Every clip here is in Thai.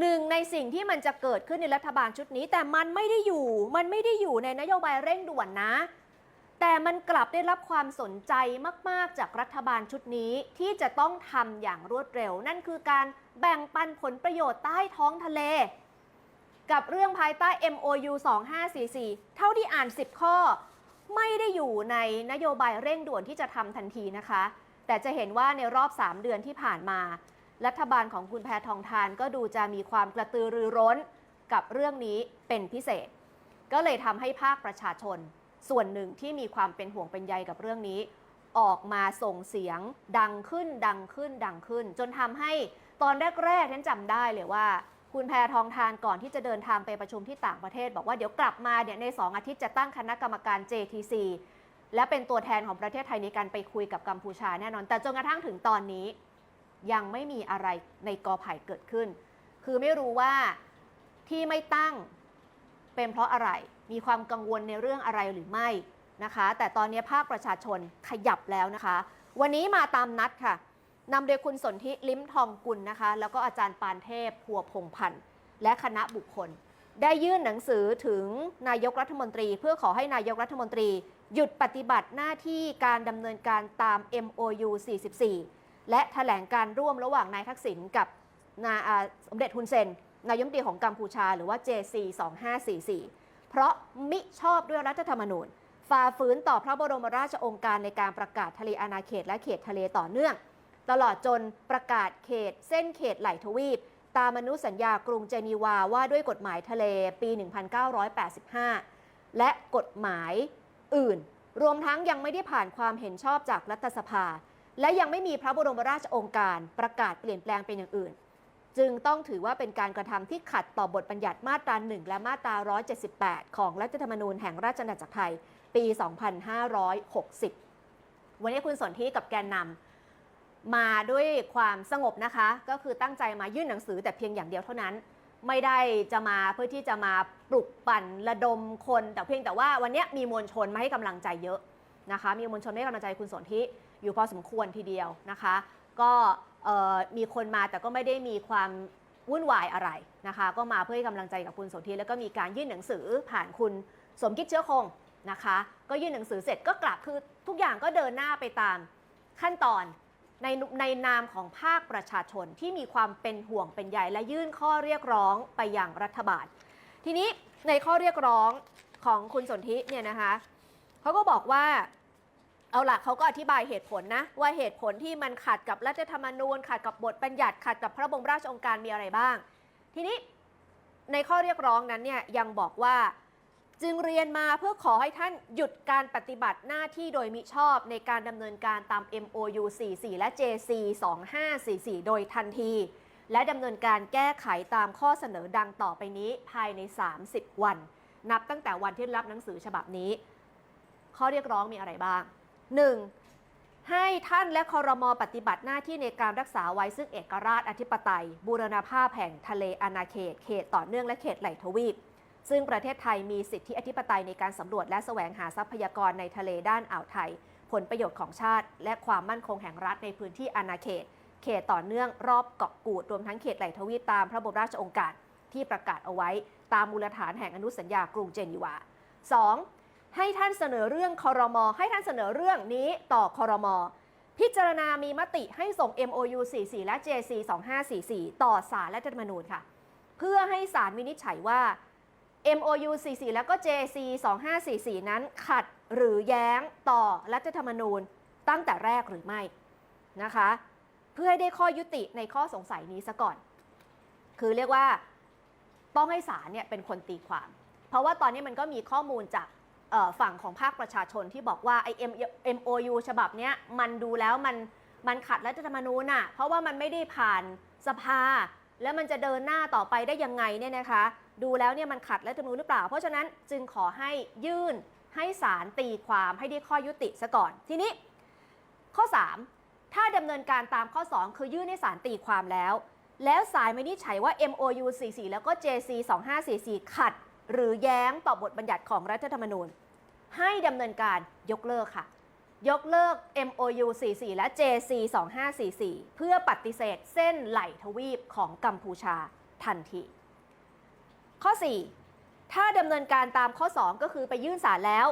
หนึ่งในสิ่งที่มันจะเกิดขึ้นในรัฐบาลชุดนี้ แต่มันไม่ได้อยู่ มันไม่ได้อยู่ในนโยบายเร่งด่วนนะ แต่มันกลับได้รับความสนใจมาก ๆ จากรัฐบาลชุดนี้ที่จะต้องทำอย่างรวดเร็ว นั่นคือการแบ่งปันผลประโยชน์ใต้ท้องทะเล กับเรื่องภายใต้ MOU 2544 เท่าที่อ่าน 10 ข้อ ไม่ได้อยู่ในนโยบายเร่งด่วนที่จะทำทันทีนะคะ แต่จะเห็นว่าในรอบ 3 เดือนที่ผ่านมา รัฐบาลของคุณแพทองทานก็ดูจะมีความกระตือรือร้นกับเรื่องนี้เป็นพิเศษ ก็เลยทำให้ภาคประชาชน ส่วนหนึ่งที่มีความเป็นห่วงเป็นใยกับเรื่องนี้ ออกมาส่งเสียงดังขึ้นดังขึ้นดังขึ้น จนทำให้ตอนแรกๆนั้นจำได้เลยว่า คุณแพทองทานก่อนที่จะเดินทางไปประชุมที่ต่างประเทศ บอกว่าเดี๋ยวกลับมาเนี่ยใน2อาทิตย์จะตั้งคณะกรรมการ JTC และเป็นตัวแทนของประเทศไทยในการไปคุยกับกัมพูชาแน่นอน แต่จนกระทั่งถึงตอนนี้ ยังไม่มีอะไรในกอไผ่เกิดขึ้น คือไม่รู้ว่าที่ไม่ตั้งเป็นเพราะอะไร มีความกังวลในเรื่องอะไรหรือไม่นะคะ แต่ตอนนี้ภาคประชาชนขยับแล้วนะคะ วันนี้มาตามนัดค่ะนำโดยคุณสนธิลิ้มทองกุลนะคะ แล้วก็อาจารย์ปานเทพพัวพงพันธ์และคณะบุคคล ได้ยื่นหนังสือถึงนายกรัฐมนตรี เพื่อขอให้นายกรัฐมนตรี หยุดปฏิบัติหน้าที่การดำเนินการตาม MOU 44 และแถลงการร่วมระหว่างนายทักษิณกับนาอ่าสมเด็จฮุนเซน นายมตรีของกัมพูชาหรือว่า JC 2544 เพราะมิชอบด้วยรัฐธรรมนูญ ฝ่าฝืนต่อพระบรมราชองค์การในการประกาศทะเลอาณาเขตและเขตทะเลต่อเนื่อง ตลอดจนประกาศเขตเส้นเขตไหลทวีป ตามอนุสัญญากรุงเจนีวาว่าด้วยกฎหมายทะเลปี 1985 และกฎหมายอื่น รวมทั้งยังไม่ได้ผ่านความเห็นชอบจากรัฐสภา และยังไม่มีพระบรมราชองการประกาศเปลี่ยนแปลงเป็นอย่างอื่น จึงต้องถือว่าเป็นการกระทำที่ขัดต่อบทบัญญัติมาตรา 1 และมาตรา 178 ของรัฐธรรมนูญแห่งราชอาณาจักรไทย ปี 2560 วันนี้คุณสนธิกับแกนนำมาด้วยความสงบนะคะ ก็คือตั้งใจมายื่นหนังสือแต่เพียงอย่างเดียวเท่านั้นไม่ได้จะมาเพื่อที่จะมาปลุกปั่นระดมคน แต่เพียงแต่ว่าวันนี้มีมวลชนมาให้กำลังใจเยอะนะคะ มีมวลชนให้กำลังใจคุณสนธิ อยู่พอสมควรทีเดียวนะคะ ก็มีคนมาแต่ก็ไม่ได้มีความวุ่นวายอะไรนะคะ ก็มาเพื่อให้กำลังใจกับคุณสนธิแล้วก็มีการยื่นหนังสือผ่านคุณสมคิดเชื้อคงนะคะ ก็ยื่นหนังสือเสร็จก็กลับคือทุกอย่างก็เดินหน้าไปตามขั้นตอนในในนามของภาคประชาชนที่มีความเป็นห่วงเป็นใยและยื่นข้อเรียกร้องไปยังรัฐบาล ทีนี้ในข้อเรียกร้องของคุณสนธิเนี่ยนะคะเขาก็บอกว่า เอาล่ะเขาก็อธิบายเหตุผลนะ ว่าเหตุผลที่มันขัดกับรัฐธรรมนูญ ขัดกับบทบัญญัติขัดกับพระบรมราชองการมีอะไรบ้าง ทีนี้ในข้อเรียกร้องนั้นเนี่ยยังบอกว่าจึงเรียนมาเพื่อขอให้ท่านหยุดการปฏิบัติหน้าที่โดยมิชอบในการดำเนินการตาม MOU 44 และ JC 2544 โดยทันที และดำเนินการแก้ไขตามข้อเสนอดังต่อไปนี้ภายใน 30 วัน นับตั้งแต่วันที่รับหนังสือฉบับนี้ ข้อเรียกร้องมีอะไรบ้าง 1. ให้ท่านและคอรมอปฏิบัติหน้าที่ในการรักษาไว้ซึ่งเอกราชอธิปไตย บูรณาภาพแห่งทะเลอาณาเขต เขตต่อเนื่องและเขตไหลทวีป ซึ่งประเทศไทยมีสิทธิอธิปไตยในการสำรวจและแสวงหาทรัพยากรในทะเลด้านอ่าวไทย ผลประโยชน์ของชาติ และความมั่นคงแห่งรัฐในพื้นที่อาณาเขต เขตต่อเนื่องรอบเกาะกูดรวมทั้งเขตไหลทวีปตามพระบรมราชโองการที่ประกาศเอาไว้ ตามมูลฐานแห่งอนุสัญญากรุงเจนีวา 2. ให้ท่านเสนอเรื่องคอรมอให้ท่านเสนอเรื่องนี้ต่อคอรมอพิจารณามีมติให้ส่ง MOU 44 และ JC 2544 ต่อสารรัฐธรรมนูญค่ะ เพื่อให้ศาลวินิจฉัยว่า MOU 44 แล้วก็ JC 2544 นั้นขัดหรือแย้งต่อรัฐธรรมนูญตั้งแต่แรกหรือไม่นะคะ เพื่อให้ได้ข้อยุติในข้อสงสัยนี้ซะก่อน คือเรียกว่าต้องให้ศาลเนี่ยเป็นคนตีความ เพราะว่าตอนนี้มันก็มีข้อมูลจาก ฝั่งของภาคประชาชนที่บอกว่าไอ้ M- MOU ฉบับเนี้ยมันดูแล้วมันมันขัดรัฐธรรมนูญน่ะเพราะว่ามันไม่ได้ผ่านสภา แล้วมันจะเดินหน้าต่อไปได้ยังไงเนี่ยนะคะ ดูแล้วเนี่ยมันขัดรัฐธรรมนูญหรือเปล่า เพราะฉะนั้นจึงขอให้ยื่นให้ศาลตีความให้ได้ข้อยุติซะก่อน ทีนี้ ข้อ 3 ถ้าดำเนินการตามข้อ 2 คือยื่นให้ศาลตีความแล้ว แล้วศาลวินิจฉัยว่า MOU 44แล้วก็ JC 2544ขัด หรือแย้งต่อบทบัญญัติของรัฐธรรมนูญ ให้ดำเนินการยกเลิกค่ะ ยกเลิก MOU 44 และ JC 2544 เพื่อปฏิเสธเส้นไหลทวีปของกัมพูชาทันที ข้อ 4 ถ้าดำเนินการตามข้อ 2 ก็คือไปยื่นศาลแล้ว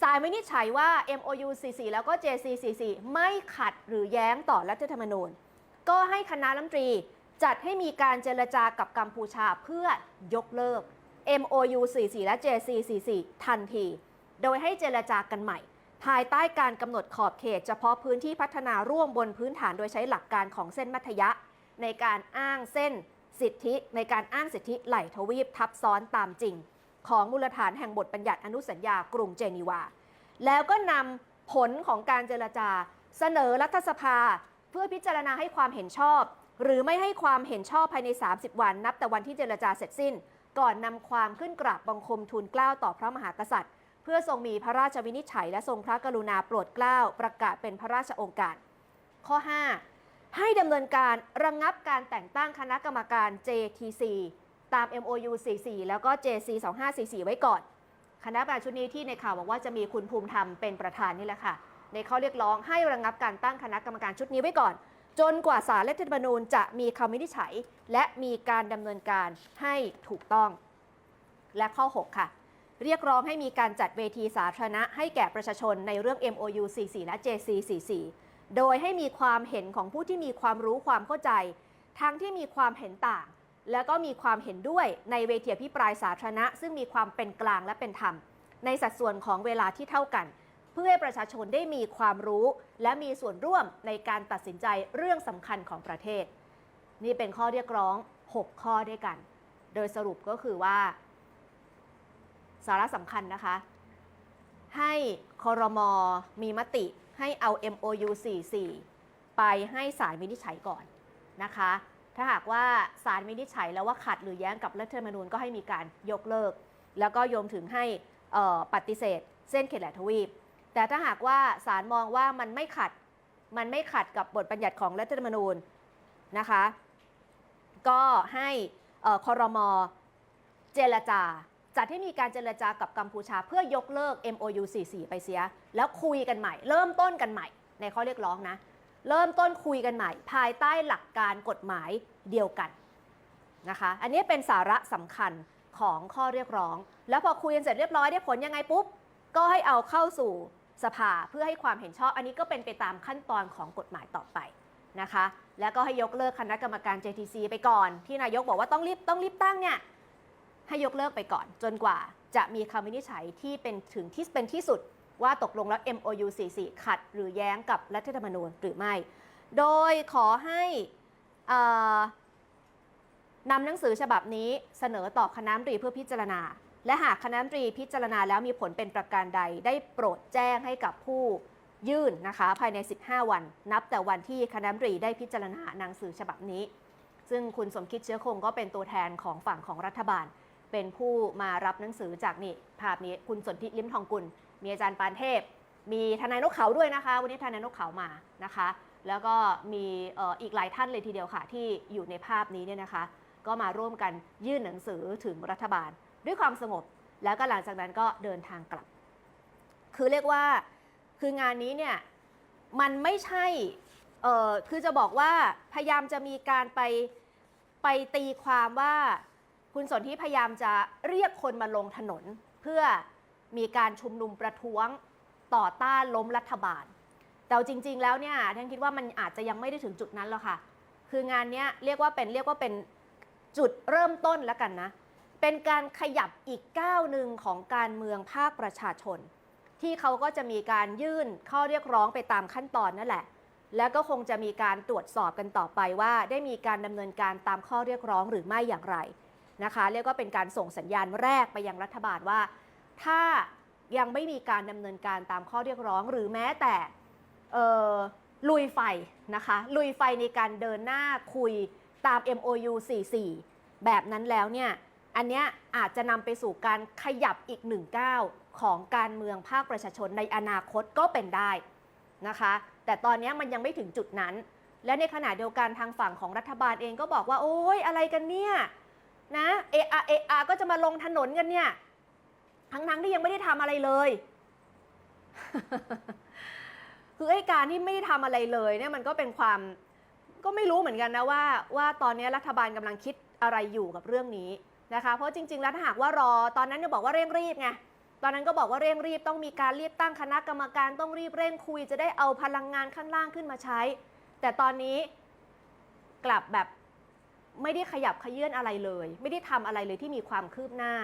ศาลวินิจฉัยว่า MOU 44 แล้วก็ JC 44ไม่ขัดหรือแย้งต่อรัฐธรรมนูญ ก็ให้คณะรัฐมนตรีจัดให้มีการเจรจากับกัมพูชาเพื่อยกเลิก MOU 44 และ JC 44ทันที โดยให้เจรจากันใหม่ ภายใต้การกำหนดขอบเขตเฉพาะพื้นที่พัฒนาร่วมบนพื้นฐานโดยใช้หลักการของเส้นมัธยะ ในการอ้างเส้นสิทธิ ในการอ้างสิทธิไหลทวีปทับซ้อนตามจริง ของมูลฐานแห่งบทบัญญัติอนุสัญญากรุงเจนีวา แล้วก็นำผลของการเจรจา เสนอรัฐสภา เพื่อพิจารณาให้ความเห็นชอบ หรือไม่ให้ความเห็นชอบภายใน 30 วัน นับแต่วันที่เจรจาเสร็จสิ้น ก่อนนำความขึ้นกราบบังคมทูลเกล้าต่อพระมหากษัตริย์ เพื่อทรงมีพระราชวินิจฉัย และทรงพระกรุณาโปรดเกล้าประกาศเป็นพระราชโองการ ข้อ 5 ให้ดำเนินการระงงับการแต่งตั้งคณะกรรมการ JTC ตาม MOU 44 แล้วก็ JC 2544 ไว้ก่อน คณะกรรมการชุดนี้ที่ในข่าวบอกว่าจะมีคุณภูมิธรรมเป็นประธานนี่แหละค่ะ ในข้อเรียกร้องให้ระงงับการตั้งคณะกรรมการชุดนี้ไว้ก่อน จนกว่าสารรัฐธรรมนูญจะมีคำวินิจฉัย และมีการดำเนินการให้ถูกต้อง และข้อ 6 ค่ะ เรียกร้องให้มีการจัดเวทีสาธารณะให้แก่ประชาชนในเรื่อง MOU 44 และ JC 44โดยให้มีความเห็นของผู้ที่มีความรู้ความเข้าใจ ทั้งที่มีความเห็นต่าง แล้วก็มีความเห็นด้วยในเวทีอภิปรายสาธารณะ ซึ่งมีความเป็นกลางและเป็นธรรม ในสัดส่วนของเวลาที่เท่ากัน เพื่อให้ประชาชนได้มีความรู้ และมีส่วนร่วมในการตัดสินใจเรื่องสำคัญของประเทศ นี่เป็นข้อเรียกร้อง 6 ข้อด้วยกัน โดยสรุปก็คือว่า สาระสำคัญนะคะ ให้คอรมอมีมติให้เอา MOU 44 ไปให้ศาลวินิจฉัยก่อนนะคะ ถ้าหากว่าศาลวินิจฉัยแล้วว่าขัดหรือแย้งกับรัฐธรรมนูญก็ให้มีการยกเลิก แล้วก็โยมถึงให้ปฏิเสธ เส้นเขตแหลทวีป แต่ถ้าหากว่าศาลมองว่ามันไม่ขัด มันไม่ขัดกับบทบัญญัติของรัฐธรรมนูญนะคะ ก็ให้เอ่อคอรมอเจรจา จัดให้มีการเจรจากับกัมพูชา เพื่อยกเลิก MOU 44 ไปเสีย แล้วคุยกันใหม่ เริ่มต้นกันใหม่ ในข้อเรียกร้องนะ เริ่มต้นคุยกันใหม่ ภายใต้หลักการกฎหมายเดียวกันนะคะ อันนี้เป็นสาระสำคัญของข้อเรียกร้อง แล้วพอคุยกันเสร็จเรียบร้อยได้ผลยังไงปุ๊บ ก็ให้เอาเข้าสู่ สภาเพื่อให้ความเห็นชอบ อันนี้ก็เป็นไปตามขั้นตอนของกฎหมายต่อไปนะคะ แล้วก็ให้ยกเลิกคณะกรรมการ JTC ไปก่อน ที่นายกบอกว่าต้องรีบต้องรีบตั้งเนี่ยให้ยกเลิกไปก่อน จนกว่าจะมีคำวินิจฉัยที่เป็นถึงที่เป็นที่สุดว่าตกลงแล้ว MOU 44 ขัดหรือแย้งกับรัฐธรรมนูญหรือไม่ โดยขอให้นำหนังสือฉบับนี้เสนอต่อคณะรัฐมนตรีเพื่อพิจารณา และหากคณะมนตรีพิจารณาแล้วมีผลเป็นประการใด ได้โปรดแจ้งให้กับผู้ยื่นนะคะ ภายใน 15 วัน นับแต่วันที่คณะมนตรีได้พิจารณาหนังสือฉบับนี้ ซึ่งคุณสมคิดเชื้อคงก็เป็นตัวแทนของฝั่งของรัฐบาล เป็นผู้มารับหนังสือจากนี่ภาพนี้คุณสนธิลิมทองกุล มีอาจารย์ปานเทพ มีทนายนกเขาด้วยนะคะ วันนี้ทนายนกเขามานะคะ แล้วก็มีอีกหลายท่านเลยทีเดียวค่ะที่อยู่ในภาพนี้เนี่ยนะคะ ก็มาร่วมกันยื่นหนังสือถึงรัฐบาล ด้วยความสงบ แล้วก็หลังจากนั้นก็เดินทางกลับ คือเรียกว่าคืองานนี้เนี่ยมันไม่ใช่เออคือจะบอกว่าพยายามจะมีการไปไปตีความว่าคุณสนที่พยายามจะเรียกคนมาลงถนน เพื่อมีการชุมนุมประท้วงต่อต้านล้มรัฐบาล แต่จริง ๆ แล้วเนี่ยท่านคิดว่ามันอาจจะยังไม่ได้ถึงจุดนั้นหรอกค่ะ คืองานนี้เรียกว่าเป็นเรียกว่าเป็นจุดเริ่มต้นแล้วกันนะ เป็นการขยับอีกก้าวหนึ่งของการเมืองภาคประชาชน ที่เขาก็จะมีการยื่นข้อเรียกร้องไปตามขั้นตอนนั่นแหละ แล้วก็คงจะมีการตรวจสอบกันต่อไปว่า ได้มีการดำเนินการตามข้อเรียกร้องหรือไม่อย่างไรนะคะเรียกว่าเป็นการส่งสัญญาณแรกไปยังรัฐบาลว่า ถ้ายังไม่มีการดำเนินการตามข้อเรียกร้อง หรือแม้แต่ลุยไฟนะคะลุยไฟในการเดินหน้าคุยตาม MOU 44 แบบนั้นแล้วเนี่ย อันเนี้ยอาจจะนำไปสู่การขยับอีกหนึ่งก้าวของการเมืองภาคประชาชนในอนาคตก็เป็นได้นะคะ แต่ตอนนี้มันยังไม่ถึงจุดนั้น และในขณะเดียวกันทางฝั่งของรัฐบาลเองก็บอกว่า โอ้ยอะไรกันเนี่ยนะเออาเออาก็จะมาลงถนนกันเนี่ยทั้งๆที่ยังไม่ได้ทำอะไรเลย คือไอ้การที่ไม่ได้ทำอะไรเลยเนี่ยมันก็เป็นความก็ไม่รู้เหมือนกันนะว่าว่าตอนนี้รัฐบาลกำลังคิดอะไรอยู่กับเรื่องนี้ นะคะ เพราะจริง ๆ แล้วถ้าหากว่ารอตอนนั้นเนี่ยบอกว่าเร่งรีบไงตอนนั้นก็บอกว่าเร่งรีบต้องมีการรีบตั้งคณะกรรมการต้องรีบเร่งคุยจะได้เอาพลังงานข้างล่างขึ้นมาใช้ แต่ตอนนี้กลับแบบไม่ได้ขยับขยื่นอะไรเลย ไม่ได้ทำอะไรเลยที่มีความคืบหน้า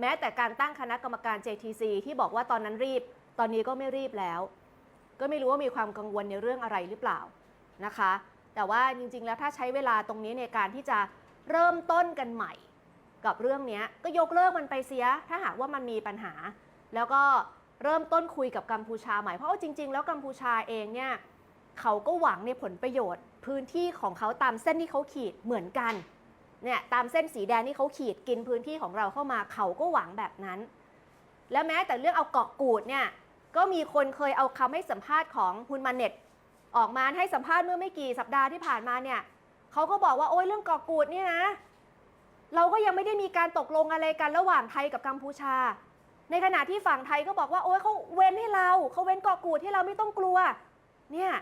แม้แต่การตั้งคณะกรรมการ JTC ที่บอกว่าตอนนั้นรีบ ตอนนี้ก็ไม่รีบแล้ว ก็ไม่รู้ว่ามีความกังวลในเรื่องอะไรหรือเปล่านะคะ แต่ว่าจริงๆแล้วถ้าใช้เวลาตรงนี้ในการที่จะเริ่มต้นกันใหม่ กับเรื่องนี้ก็ยกเลิกมันไปเสีย ถ้าหากว่ามันมีปัญหา แล้วก็เริ่มต้นคุยกับกัมพูชาใหม่เพราะว่าจริง ๆ แล้วกัมพูชาเองเนี่ยเขาก็หวังในผลประโยชน์ พื้นที่ของเขาตามเส้นที่เขาขีดเหมือนกันเนี่ยตามเส้นสีแดงที่เขาขีดกินพื้นที่ของเราเข้ามาเขาก็หวังแบบนั้น และแม้แต่เรื่องเอาเกาะกูดเนี่ยก็มีคนเคยเอาคำให้สัมภาษณ์ของฮุนมาเน็ตออกมาให้สัมภาษณ์เมื่อไม่กี่สัปดาห์ที่ผ่านมาเนี่ยเขาก็บอกว่าโอ้ยเรื่องเกาะกูดเนี่ยนะ เราก็ยังไม่ได้มีการตกลงอะไรกันระหว่างไทยกับกัมพูชา ในขณะที่ฝั่งไทยก็บอกว่าโอ้ยเขาเว้นให้เราเขาเว้นเกาะกูดให้เราไม่ต้องกลัว เนี่ย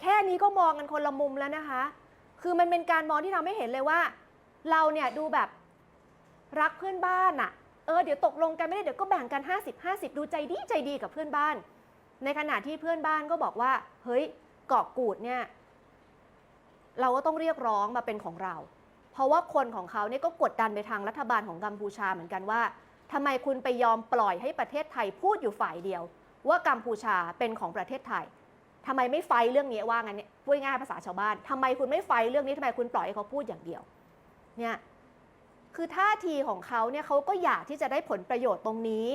แค่นี้ก็มองกันคนละมุมแล้วนะคะ คือมันเป็นการมองที่ทำให้เห็นเลยว่า เราเนี่ยดูแบบรักเพื่อนบ้านอะเออเดี๋ยวตกลงกันไม่ได้เดี๋ยวก็แบ่งกัน 50 50 ดูใจดีใจดีกับเพื่อนบ้าน ในขณะที่เพื่อนบ้านก็บอกว่า เฮ้ยเกาะกูดเนี่ย เราก็ต้องเรียกร้องมาเป็นของเรา เพราะว่าคนของเขาเนี่ยก็กดดันไปทางรัฐบาลของกัมพูชาเหมือนกันว่าทำไมคุณไปยอมปล่อยให้ประเทศไทยพูดอยู่ฝ่ายเดียว ว่ากัมพูชาเป็นของประเทศไทยทำไมไม่ไฟเรื่องนี้ว่างั้นเนี่ยพูดง่ายภาษาชาวบ้านทำไมคุณไม่ไฟเรื่องนี้ทำไมคุณปล่อยให้เขาพูดอย่างเดียวเนี่ยคือท่าทีของเขาเนี่ยเขาก็อยากที่จะได้ผลประโยชน์ตรงนี้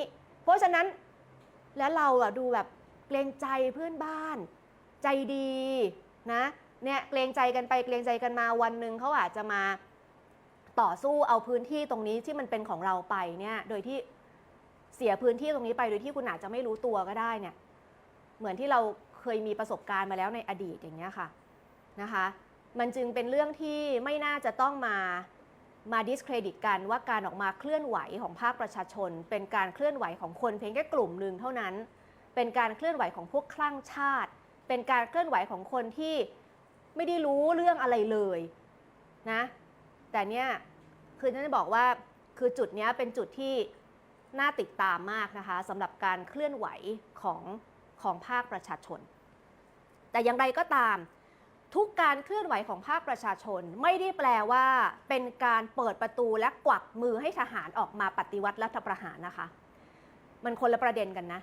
เพราะฉะนั้นแล้วเราอะดูแบบเกรงใจเพื่อนบ้าน ใจดีนะเนี่ยเกรงใจกันไปเกรงใจกันมาวันหนึ่งเขาอาจจะมา ต่อสู้เอาพื้นที่ตรงนี้ที่มันเป็นของเราไปเนี่ย โดยที่เสียพื้นที่ตรงนี้ไปโดยที่คุณอาจจะไม่รู้ตัวก็ได้เนี่ย เหมือนที่เราเคยมีประสบการณ์มาแล้วในอดีตอย่างเงี้ยค่ะนะคะ มันจึงเป็นเรื่องที่ไม่น่าจะต้องมามาดิสเครดิตกันว่าการออกมาเคลื่อนไหวของภาคประชาชน เป็นการเคลื่อนไหวของคนเพียงแค่กลุ่มหนึ่งเท่านั้น เป็นการเคลื่อนไหวของพวกคลั่งชาติ เป็นการเคลื่อนไหวของคนที่ไม่ได้รู้เรื่องอะไรเลยนะ แต่เนี่ยคือฉันจะบอกว่าคือจุดนี้เป็นจุดที่น่าติดตามมากนะคะสำหรับการเคลื่อนไหวของของภาคประชาชน แต่อย่างไรก็ตาม ทุกการเคลื่อนไหวของภาคประชาชนไม่ได้แปลว่า เป็นการเปิดประตูและกวักมือให้ทหารออกมาปฏิวัติรัฐประหารนะคะ มันคนละประเด็นกันนะ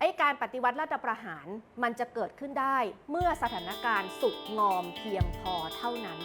ไอ้การปฏิวัติรัฐประหารมันจะเกิดขึ้นได้ เมื่อสถานการณ์สุกงอมเพียงพอเท่านั้น